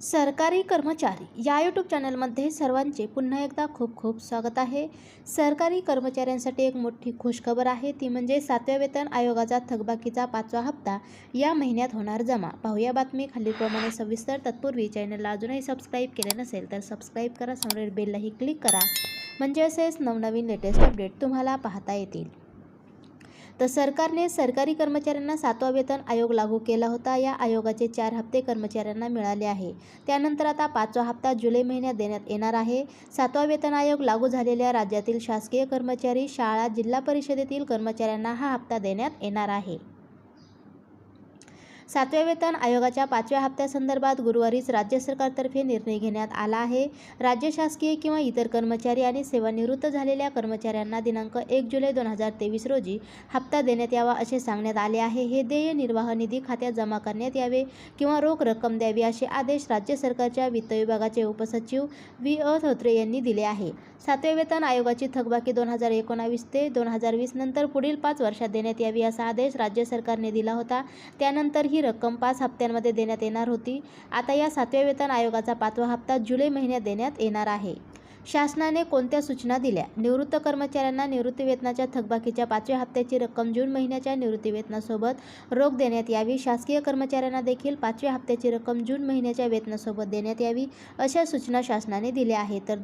सरकारी कर्मचारी या यूट्यूब चॅनलमध्ये सर्वांचे पुन्हा एकदा खूप खूप स्वागत आहे. सरकारी कर्मचाऱ्यांसाठी एक मोठी खुशखबर आहे. ती म्हणजे सातव्या वेतन आयोगाचा थकबाकीचा पाचवा हप्ता या महिन्यात होणार जमा. पाहूया बातमी खालीलप्रमाणे सविस्तर. तत्पूर्वी चॅनलला अजूनही सबस्क्राईब केले नसेल तर सबस्क्राईब करा. समोर बेललाही क्लिक करा. म्हणजे असेच नवनवीन लेटेस्ट अपडेट तुम्हाला पाहता येतील. तर सरकारने सरकारी कर्मचाऱ्यांना सातवा वेतन आयोग लागू केला होता. या आयोगाचे चार हप्ते कर्मचाऱ्यांना मिळाले आहे. त्यानंतर आता पाचवा हप्ता जुलै महिन्यात देण्यात येणार आहे. सातवा वेतन आयोग लागू झालेल्या राज्यातील शासकीय कर्मचारी शाळा जिल्हा परिषदेतील कर्मचाऱ्यांना हा हप्ता देण्यात येणार आहे. सातव्या वेतन आयोगाच्या पाचव्या हप्त्यासंदर्भात गुरुवारीच राज्य सरकारतर्फे निर्णय घेण्यात आला आहे. राज्य शासकीय किंवा इतर कर्मचारी आणि सेवानिवृत्त झालेल्या कर्मचाऱ्यांना दिनांक एक जुलै दोन हजार तेवीस रोजी हप्ता देण्यात यावा असे सांगण्यात आले आहे. हे देय निर्वाह निधी खात्यात जमा करण्यात यावे किंवा रोख रक्कम द्यावी असे आदेश राज्य सरकारच्या वित्त विभागाचे उपसचिव व्ही. अ. धोत्रे यांनी दिले आहे. सातव्या वेतन आयोगाची थकबाकी दोन हजार एकोणावीस ते दोन हजार वीस नंतर पुढील पाच वर्षात देण्यात यावी असा आदेश राज्य सरकारने दिला होता. त्यानंतर ही रक्कम पाच हप्त्यांमध्ये देण्यात येणार होती. आता या सातव्या वेतन आयोगाचा पाचवा हप्ता जुलै महिन्यात देण्यात येणार आहे. शासनाने कोणत्या सूचना दिल्या? निवृत्त कर्मचाऱ्यांना निवृत्तीवेतनाच्या थकबाकीच्या पाचव्या हप्त्याची रक्कम जून महिन्याच्या निवृत्तीवेतनासोबत रोख देण्यात यावी. शासकीय कर्मचाऱ्यांना देखील पाचव्या हप्त्याची रक्कम जून महिन्याच्या वेतनासोबत देण्यात यावी अशा सूचना शासनाने दिल्या आहेत. तर